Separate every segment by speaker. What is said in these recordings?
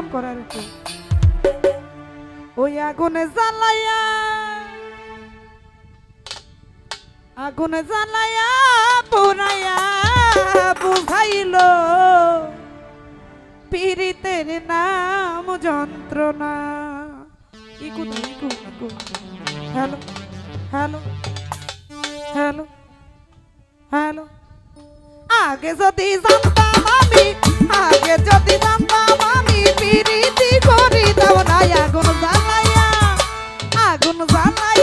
Speaker 1: আগুন করার ওই আগুনে জ্বালাইয়া, আগুন জ্বালাইয়া পুরাইয়া বুঝাইল, পীড়িতের নাম যন্ত্রণা। ইকু ইকু ইকু হ্যালো হ্যালো হ্যালো হ্যালো। আগে যদি জানতাম আমি, আগে যদি জানতাম পিরিতি করি দাও না আগুন জ্বালাইয়া আগুন জ্বালাইয়া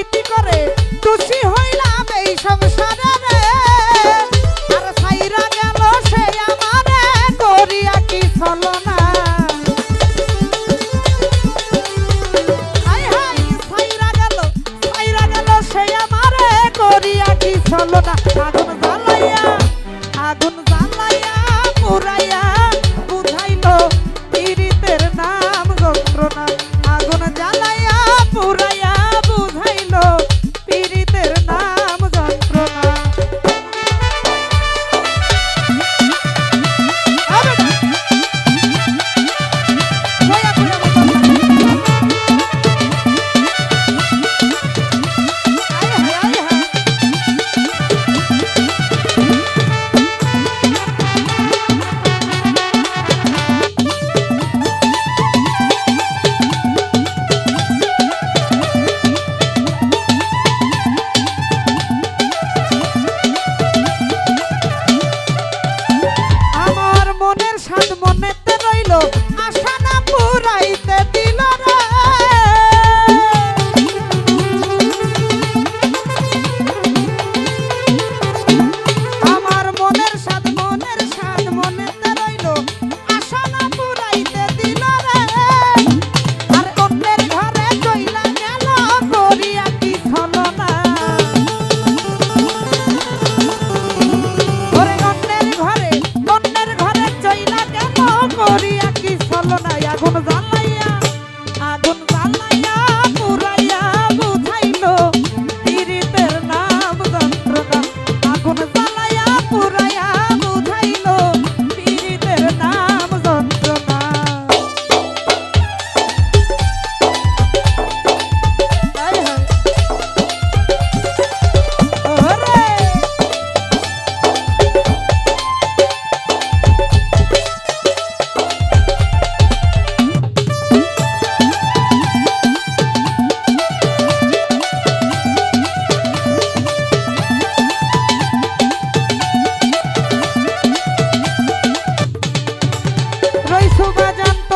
Speaker 1: প্রীতি করে দোষী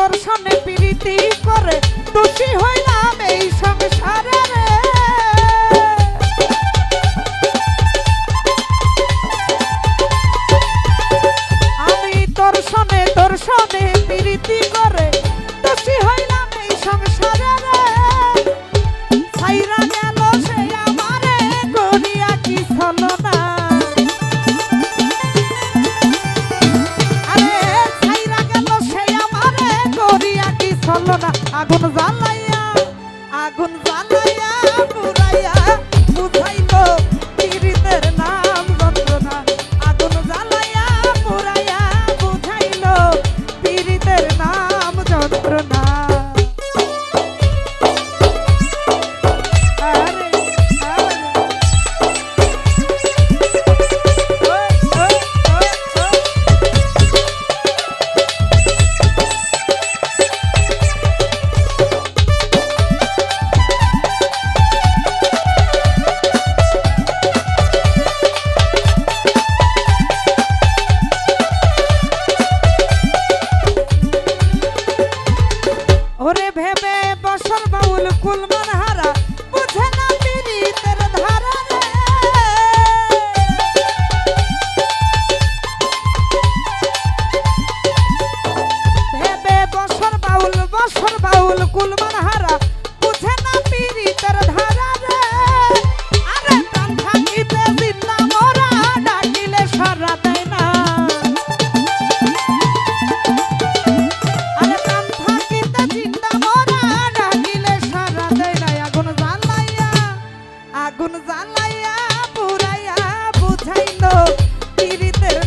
Speaker 1: দর্শনে প্রীতি করে দোষী হইলাম এই সংসারে। আমি দর্শনে দর্শনে করে আগুন জ্বালাইয়া আগুন মন আগুন জ্বালাইয়া পুরাইয়া বুঝাইলো পীড়িতের